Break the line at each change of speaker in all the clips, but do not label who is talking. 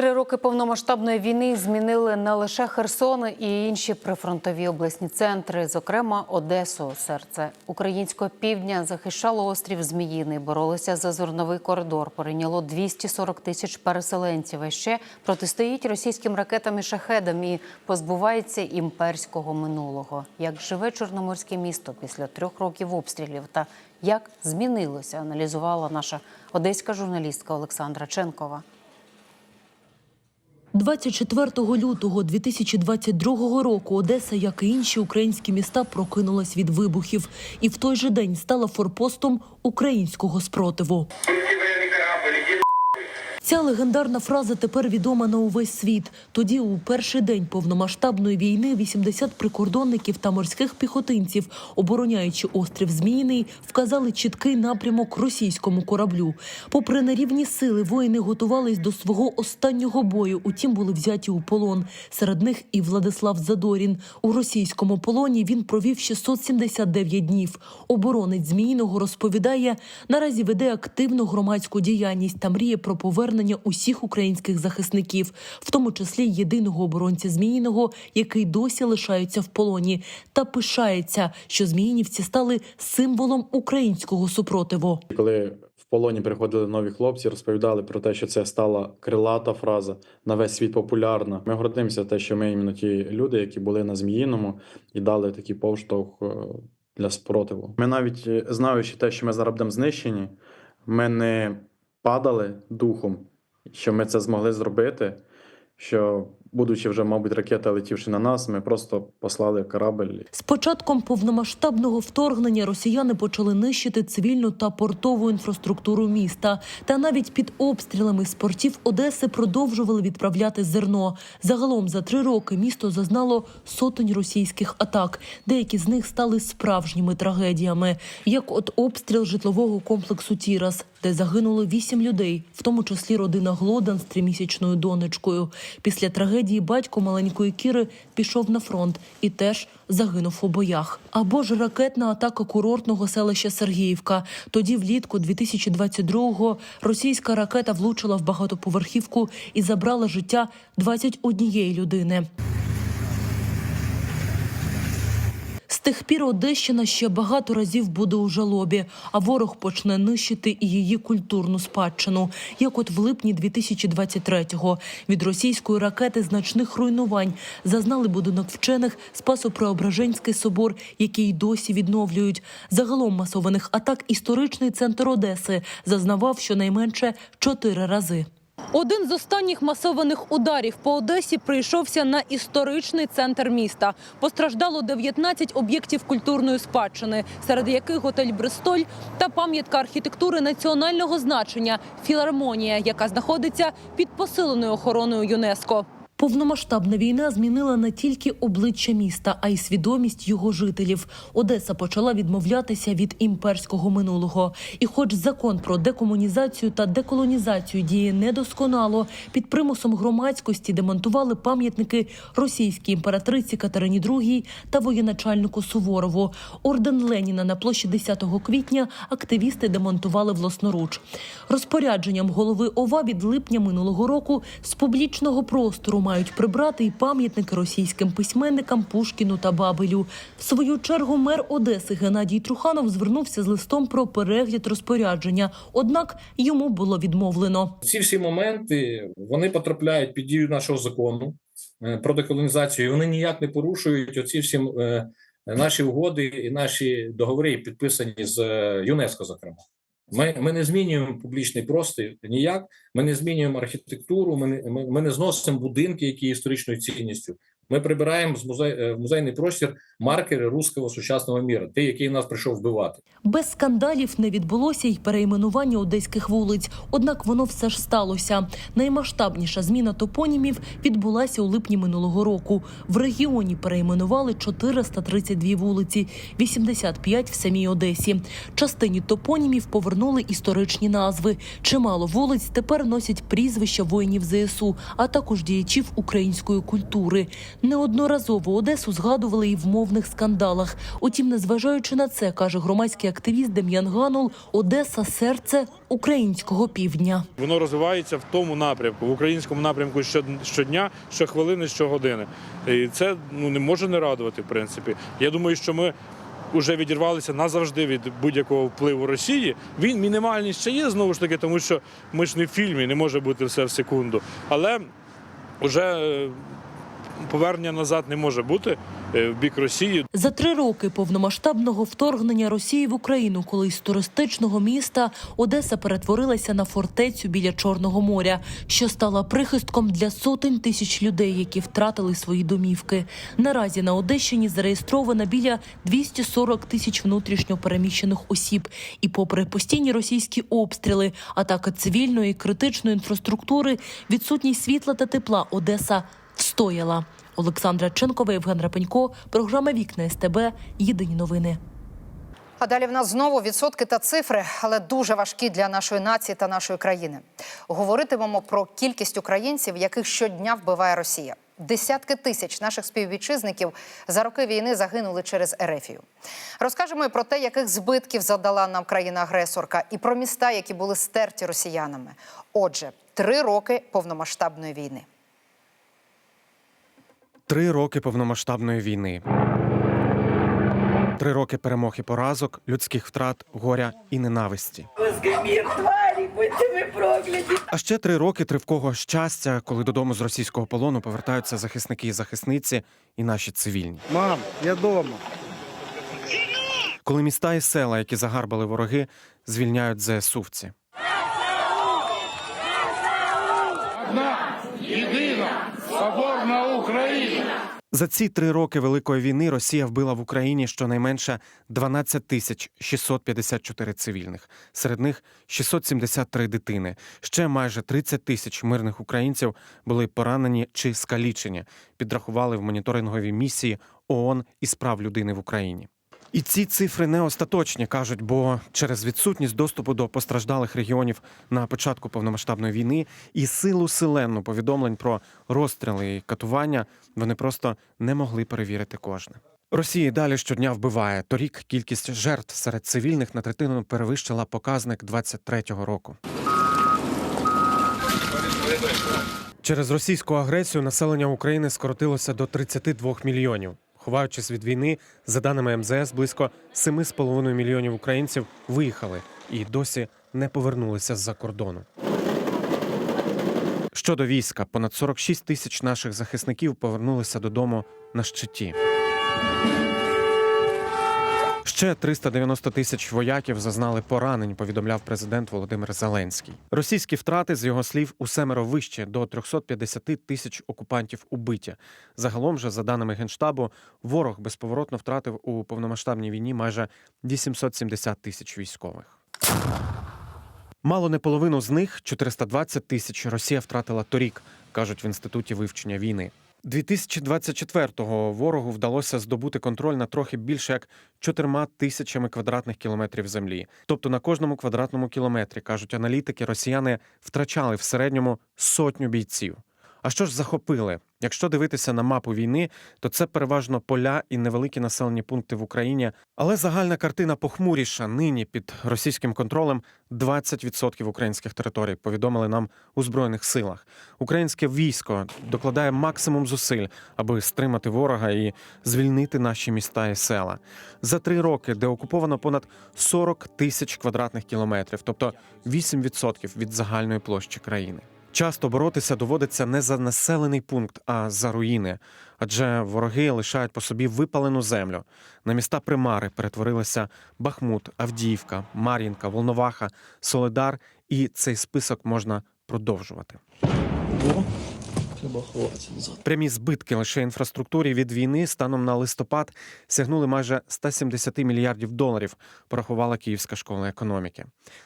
Три роки повномасштабної війни змінили не лише Херсон і інші прифронтові обласні центри, зокрема Одесу. Серце українського півдня захищало острів Зміїний, боролося за зерновий коридор, прийняло 240 тисяч переселенців. А ще протистоїть російським ракетам і шахедам і позбувається імперського минулого. Як живе чорноморське місто після трьох років обстрілів та як змінилося, аналізувала наша одеська журналістка Олександра Ченкова.
24 лютого 2022 року Одеса, як і інші українські міста, прокинулась від вибухів і в той же день стала форпостом українського спротиву. Ця легендарна фраза тепер відома на увесь світ. Тоді, у перший день повномасштабної війни, 80 прикордонників та морських піхотинців, обороняючи острів Зміїний, вказали чіткий напрямок російському кораблю. Попри нерівні сили, воїни готувались до свого останнього бою. Утім, були взяті у полон. Серед них і Владислав Задорін. У російському полоні він провів 679 днів. Оборонець Зміїного розповідає, наразі веде активну громадську діяльність та мріє про повернення усіх українських захисників, в тому числі єдиного оборонця Зміїного, який досі лишається в полоні, та пишається, що зміїнівці стали символом українського супротиву.
Коли в полоні приходили нові хлопці, розповідали про те, що це стала крилата фраза на весь світ популярна. Ми гордимося те, що ми іменно ті люди, які були на Зміїному і дали такий повштовх е, для спротиву. Ми навіть е, знаючи те, що ми зараз будемо знищені, ми не падали духом, що ми це змогли зробити. Що, будучи вже, мабуть, ракети летівши на нас, ми просто послали корабль
З початком повномасштабного вторгнення росіяни почали нищити цивільну та портову інфраструктуру міста. Та навіть під обстрілами з портів Одеси продовжували відправляти зерно. Загалом за три роки місто зазнало сотень російських атак. Деякі з них стали справжніми трагедіями, як от обстріл житлового комплексу Тірас, де загинуло вісім людей, в тому числі родина Глодан з тримісячною донечкою. Після трагедії батько маленької Кіри пішов на фронт і теж загинув у боях. Або ж ракетна атака курортного селища Сергіївка. Тоді, влітку 2022-го, російська ракета влучила в багатоповерхівку і забрала життя 21 людини. З тих пір Одещина ще багато разів буде у жалобі, а ворог почне нищити і її культурну спадщину. Як от в липні 2023-го від російської ракети значних руйнувань зазнали будинок вчених, Спасо-Преображенський собор, який досі відновлюють. Загалом масованих атак історичний центр Одеси зазнавав щонайменше чотири рази. Один з останніх масованих ударів по Одесі прийшовся на історичний центр міста. Постраждало 19 об'єктів культурної спадщини, серед яких готель Бристоль та пам'ятка архітектури національного значення філармонія, яка знаходиться під посиленою охороною ЮНЕСКО. Повномасштабна війна змінила не тільки обличчя міста, а й свідомість його жителів. Одеса почала відмовлятися від імперського минулого. І, хоч закон про декомунізацію та деколонізацію діє недосконало, під примусом громадськості демонтували пам'ятники російській імператриці Катерині II та воєначальнику Суворову. Орден Леніна на площі 10 квітня активісти демонтували власноруч. Розпорядженням голови ОВА від липня минулого року з публічного простору мають прибрати і пам'ятники російським письменникам Пушкіну та Бабелю. В свою чергу мер Одеси Геннадій Труханов звернувся з листом про перегляд розпорядження. Однак йому було відмовлено.
Ці всі моменти вони потрапляють під дію нашого закону е, про деколонізацію. Вони ніяк не порушують оці всі е, наші угоди і наші договори, підписані з е, ЮНЕСКО. Зокрема, ми, ми не змінюємо публічний простір ніяк. Ми не змінюємо архітектуру. Ми не ми, ми не зносимо будинки, які є історичною цінністю. Ми прибираємо з музей, е, в музейний простір маркери руського сучасного міра, той, який нас прийшов вбивати.
Без скандалів не відбулося й перейменування одеських вулиць. Однак воно все ж сталося. Наймасштабніша зміна топонімів відбулася у липні минулого року. В регіоні перейменували 432 вулиці, 85 в самій Одесі. Частині топонімів повернули історичні назви. Чимало вулиць тепер носять прізвища воїнів ЗСУ, а також діячів української культури. Неодноразово Одесу згадували і в мовних скандалах. Утім, незважаючи на це, каже громадський активіст Дем'ян Ганул, Одеса серце українського півдня.
Воно розвивається в тому напрямку, в українському напрямку щод- щодня, щохвилини, щогодини. І це ну не може не радувати, в принципі. Я думаю, що ми вже відірвалися назавжди від будь-якого впливу Росії. Він мінімальний ще є знову ж таки, тому що ми ж не в фільмі, не може бути все в секунду. Але вже е, повернення назад не може бути е, в бік Росії.
За три роки повномасштабного вторгнення Росії в Україну, коли з туристичного міста Одеса перетворилася на фортецю біля Чорного моря, що стала прихистком для сотень тисяч людей, які втратили свої домівки. Наразі на Одещині зареєстровано біля 240 тисяч внутрішньо переміщених осіб. І, попри постійні російські обстріли, атаки цивільної критичної інфраструктури, відсутність світла та тепла, Одеса встояла. Олександра Ченкова, Євген Рапенько, програма Вікна СТБ. Єдині новини.
А далі в нас знову відсотки та цифри, але дуже важкі для нашої нації та нашої країни. Говоритимемо про кількість українців, яких щодня вбиває Росія. Десятки тисяч наших співвітчизників за роки війни загинули через Ерефію. Розкажемо і про те, яких збитків задала нам країна-агресорка, і про міста, які були стерті росіянами. Отже, три роки повномасштабної війни.
Три роки повномасштабної війни. Три роки перемог і поразок, людських втрат, горя і ненависті. А ще три роки тривкого щастя, коли додому з російського полону повертаються захисники і захисниці і наші цивільні.
Мам, я дома.
Коли міста і села, які загарбали вороги, звільняють ЗСУвці. За ці три роки Великої війни Росія вбила в Україні щонайменше 12 тисяч 654 цивільних. Серед них 673 дитини. Ще майже 30 тисяч мирних українців були поранені чи скалічені. Підрахували в моніторинговій місії ООН із прав людини в Україні. І ці цифри не остаточні кажуть, бо через відсутність доступу до постраждалих регіонів на початку повномасштабної війни і силу селенну повідомлень про розстріли і катування вони просто не могли перевірити кожне. Росія й далі щодня вбиває. Торік кількість жертв серед цивільних на третину перевищила показник 23-го року. Через російську агресію населення України скоротилося до 32 мільйонів. Ховаючись від війни, за даними МЗС, близько 7,5 мільйонів українців виїхали і досі не повернулися з-за кордону. Щодо війська, понад 46 тисяч наших захисників повернулися додому на щиті. Ще 390 тисяч вояків зазнали поранень, повідомляв президент Володимир Зеленський. Російські втрати, з його слів, у семеро вище до 350 тисяч окупантів убиті. Загалом же, за даними генштабу, ворог безповоротно втратив у повномасштабній війні майже 870 тисяч військових. Мало не половину з них 420 тисяч Росія втратила торік, кажуть в інституті вивчення війни. 2024-го ворогу вдалося здобути контроль на трохи більше як чотирма тисячами квадратних кілометрів землі. Тобто на кожному квадратному кілометрі, кажуть аналітики, росіяни втрачали в середньому сотню бійців. А що ж захопили? Якщо дивитися на мапу війни, то це переважно поля і невеликі населені пункти в Україні. Але загальна картина похмуріша. Нині під російським контролем 20% українських територій, повідомили нам у збройних силах. Українське військо докладає максимум зусиль, аби стримати ворога і звільнити наші міста і села. За три роки, де окуповано понад 40 тисяч квадратних кілометрів, тобто 8% від загальної площі країни. Часто боротися доводиться не за населений пункт, а за руїни, адже вороги лишають по собі випалену землю. На міста примари перетворилися Бахмут, Авдіївка, Мар'їнка, Волноваха, Соледар, і цей список можна продовжувати. Прямі збитки лише інфраструктурі від війни станом на листопад сягнули майже 170 мільярдів доларів, порахувала Київська школа економіки.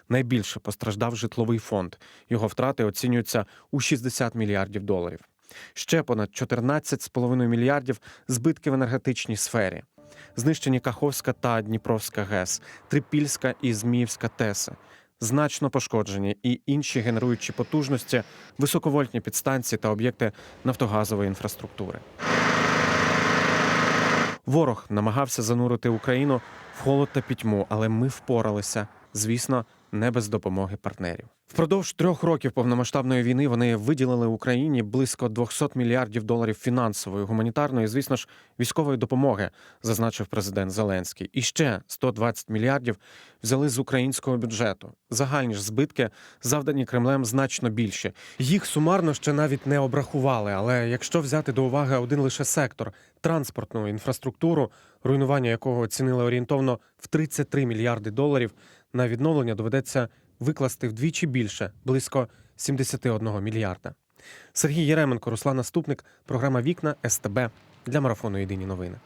Найбільше постраждав житловий фонд. Його втрати оцінюються у 60 мільярдів доларів. Ще понад 14,5 мільярдів збитки в енергетичній сфері. Знищені Каховська та Дніпровська ГЕС, Трипільська і Зміївська ТЕСи. Значно пошкоджені і інші генеруючі потужності, високовольтні підстанції та об'єкти нафтогазової інфраструктури. Ворог намагався занурити Україну в холод та пітьму, але ми впоралися, звісно, не без допомоги партнерів. Впродовж трьох років повномасштабної війни вони виділили Україні близько 200 мільярдів доларів фінансової, гуманітарної, звісно ж, військової допомоги, зазначив президент Зеленський. І ще 120 мільярдів взяли з українського бюджету. Загальні ж збитки, завдані Кремлем, значно більші. Їх сумарно ще навіть не обрахували. Але якщо взяти до уваги один лише сектор транспортну інфраструктуру, руйнування якого оцінили орієнтовно в 33 мільярди доларів, на відновлення доведеться викласти вдвічі більше близько 71 мільярда. Сергій Єременко, Руслан Наступник, програма Вікна СТБ для марафону Єдині новини.